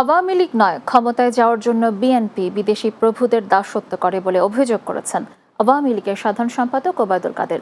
আওয়ামী লীগ নয়, ক্ষমতায় যাওয়ার জন্য বিএনপি বিদেশি প্রভুদের দাসত্ব করে বলে অভিযোগ করেছেন আওয়ামী লীগের সাধারণ সম্পাদক ওবায়দুল কাদের।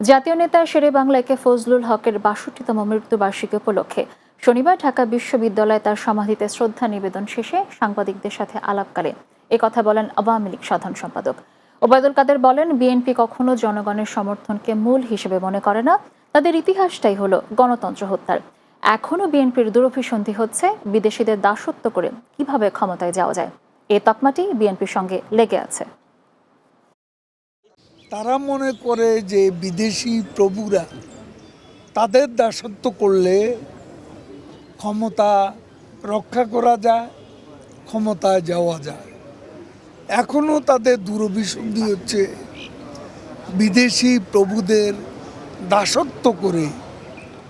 জাতীয় নেতা শেরে বাংলাকে ফজলুল হকের বাষট্টিতম মৃত্যুবার্ষিকী উপলক্ষে শনিবার ঢাকা বিশ্ববিদ্যালয়ে তার সমাধিতে শ্রদ্ধা নিবেদন শেষে সাংবাদিকদের সাথে আলাপকালে কথা বলেন আওয়ামী লীগ সাধারণ সম্পাদক। ওবায়দুল কাদের বলেন, বিএনপি কখনো জনগণের সমর্থনকে মূল হিসেবে মনে করে না। তাদের ইতিহাসটাই হলো গণতন্ত্র হত্যার। এখনও বিএনপির দুরভিসন্ধি হচ্ছে, বিদেশিদের দাসত্ব করে কীভাবে ক্ষমতায় যাওয়া যায়? এ তকমাটি বিএনপির সঙ্গে লেগে আছে। তারা মনে করে যে বিদেশি প্রভুরা তাদের দাসত্ব করলে ক্ষমতা রক্ষা করা যায়, ক্ষমতায় যাওয়া যায়। এখনও তাদের দূরভিসন্ধি হচ্ছে, বিদেশি প্রভুদের দাসত্ব করে